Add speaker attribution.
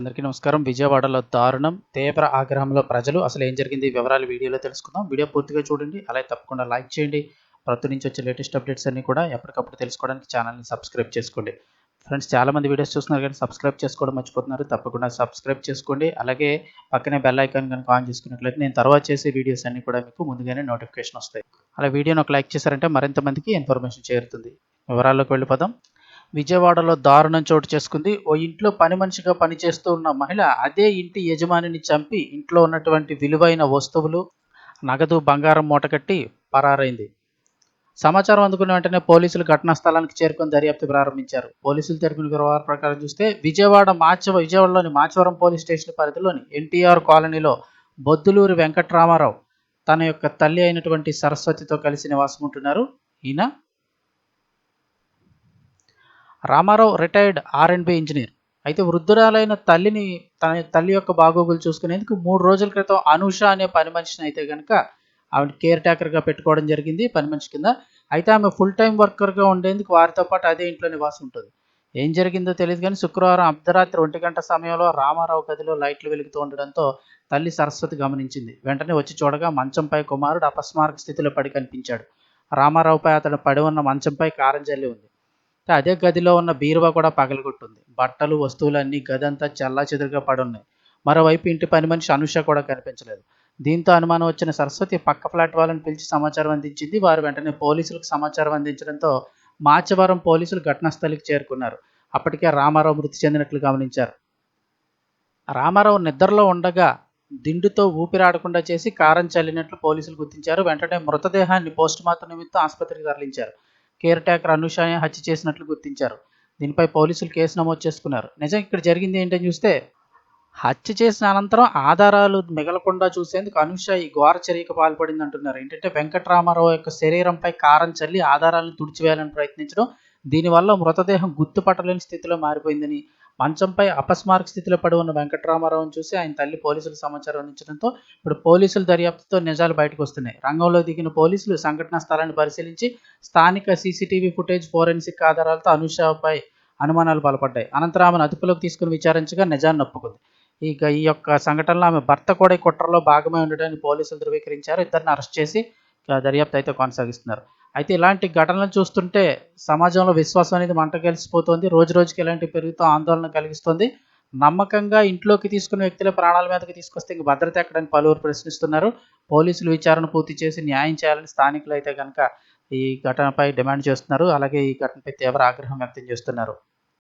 Speaker 1: అందరికీ నమస్కారం. విజయవాడలో దారుణం తీవ్ర ఆగ్రహంలో ప్రజలు. అసలు ఏం జరిగింది? వివరాలు వీడియోలో తెలుసుకుందాం. వీడియో పూర్తిగా చూడండి. అలాగే తప్పకుండా లైక్ చేయండి. ప్రతి నుంచి వచ్చే లేటెస్ట్ అప్డేట్స్ అన్ని కూడా ఎప్పటికప్పుడు తెలుసుకోవడానికి ఛానల్ని సబ్స్క్రైబ్ చేసుకోండి. ఫ్రెండ్స్ చాలా మంది వీడియోస్ చూస్తున్నారు కానీ సబ్స్క్రైబ్ చేసుకోవడం మర్చిపోతున్నారు. తప్పకుండా సబ్స్క్రైబ్ చేసుకోండి. అలాగే పక్కనే బెల్ ఐకాన్ కనుక ఆన్ చేసుకున్నట్లయితే నేను తర్వాత చేసే వీడియోస్ అన్ని కూడా మీకు ముందుగానే నోటిఫికేషన్ వస్తాయి. అలా వీడియోని ఒక లైక్ చేశారంటే మరింత మందికి ఇన్ఫర్మేషన్ చేరుతుంది. వివరాల్లోకి వెళ్ళిపోదాం. విజయవాడలో దారుణం చోటు చేసుకుంది. ఓ ఇంట్లో పని మనిషిగా పనిచేస్తూ ఉన్న మహిళ అదే ఇంటి యజమానిని చంపి ఇంట్లో ఉన్నటువంటి విలువైన వస్తువులు నగదు బంగారం మూటకట్టి పరారైంది. సమాచారం అందుకున్న వెంటనే పోలీసులు ఘటనా స్థలానికి చేరుకొని దర్యాప్తు ప్రారంభించారు. పోలీసులు తెలిపిన గురువారం ప్రకారం చూస్తే విజయవాడ మాచవ విజయవాడలోని మాచవరం పోలీస్ స్టేషన్ పరిధిలోని ఎన్టీఆర్ కాలనీలో బొద్దులూరి వెంకట్రామారావు తన యొక్క తల్లి అయినటువంటి సరస్వతితో కలిసి నివాసం ఉంటున్నారు ఈయన Ramarao retired R and B engineer అయితే వృద్ధురాలైన తల్లిని తన తల్లి యొక్క బాగోగులు చూసుకునేందుకు మూడు రోజుల క్రితం అనూష అనే పని మనిషిని అయితే కనుక ఆవిడ కేర్ టేకర్గా పెట్టుకోవడం జరిగింది పని మనిషి కింద. అయితే ఆమె ఫుల్ టైం వర్కర్గా ఉండేందుకు వారితో పాటు అదే ఇంట్లో నివాసం ఉంటుంది. ఏం జరిగిందో తెలియదు కానీ శుక్రవారం అర్ధరాత్రి ఒంటి గంట సమయంలో రామారావు గదిలో లైట్లు వెలుగుతూ ఉండడంతో తల్లి సరస్వతి గమనించింది. వెంటనే వచ్చి చూడగా మంచంపై కుమారుడు అపస్మారక స్థితిలో పడి కనిపించాడు. రామారావుపై అతడు పడి ఉన్న మంచంపై కారం జల్లి ఉంది. అదే గదిలో ఉన్న బీరువా కూడా పగలగొట్టుంది. బట్టలు వస్తువులన్నీ గదంతా చల్లా చెదురుగా పడున్నాయి. మరోవైపు ఇంటి పని మనిషి అనుష కూడా కనిపించలేదు. దీంతో అనుమానం వచ్చిన సరస్వతి పక్క ఫ్లాట్ వాళ్ళని పిలిచి సమాచారం అందించింది. వారు వెంటనే పోలీసులకు సమాచారం అందించడంతో మాచవరం పోలీసులు ఘటనాస్థలికి చేరుకున్నారు. అప్పటికే రామారావు మృతి చెందినట్లు గమనించారు. రామారావు నిద్రలో ఉండగా దిండుతో ఊపిరాడకుండా చేసి కారం చల్లినట్లు పోలీసులు గుర్తించారు. వెంటనే మృతదేహాన్ని పోస్టుమార్టం నిమిత్తం ఆసుపత్రికి తరలించారు. కేర్ టేకర్ అనుషాని హత్య చేసినట్లు గుర్తించారు. దీనిపై పోలీసులు కేసు నమోదు చేసుకున్నారు. నిజం ఇక్కడ జరిగింది ఏంటని చూస్తే హత్య చేసిన అనంతరం ఆధారాలు మిగలకుండా చూసేందుకు అనుష ఈ ఘోర చర్యకు పాల్పడింది అంటున్నారు ఏంటంటే వెంకటరామారావు యొక్క శరీరంపై కారం చల్లి ఆధారాలను తుడిచివేయాలని ప్రయత్నించడం దీనివల్ల మృతదేహం గుర్తుపట్టలేని స్థితిలో మారిపోయిందని మంచంపై అపస్మారక స్థితిలో పడి ఉన్న వెంకట్రామారావును చూసి ఆయన తల్లి పోలీసులు సమాచారం అందించడంతో ఇప్పుడు పోలీసుల దర్యాప్తుతో నిజాలు బయటకు వస్తున్నాయి. రంగంలో దిగిన పోలీసులు సంఘటనా స్థలాన్ని పరిశీలించి స్థానిక సీసీటీవీ ఫుటేజ్ ఫోరెన్సిక్ ఆధారాలతో అనుషాపై అనుమానాలు బలపడ్డాయి అనంతరం ఆమెను అదుపులోకి తీసుకుని విచారించగా నిజాన్ని ఒప్పుకుంది. ఇక ఈ యొక్క సంఘటనలో ఆమె భర్త కూడా ఈ కుట్రలో భాగమై ఉండడాన్ని పోలీసులు ధృవీకరించారు. ఇద్దరిని అరెస్ట్ చేసి దర్యాప్తు అయితే కొనసాగిస్తున్నారు. అయితే ఇలాంటి ఘటనలు చూస్తుంటే సమాజంలో విశ్వాసం అనేది మంట కలిసిపోతుంది. రోజు రోజుకి ఇలాంటి పెరుగుతూ ఆందోళన కలిగిస్తుంది. నమ్మకంగా ఇంట్లోకి తీసుకున్న వ్యక్తుల ప్రాణాల మీదకి తీసుకొస్తే ఇంక భద్రత ఎక్కడని పలువురు ప్రశ్నిస్తున్నారు. పోలీసులు విచారణ పూర్తి చేసి న్యాయం చేయాలని స్థానికులు అయితే కనుక ఈ ఘటనపై డిమాండ్ చేస్తున్నారు. అలాగే ఈ ఘటనపై తీవ్ర ఆగ్రహం వ్యక్తం చేస్తున్నారు.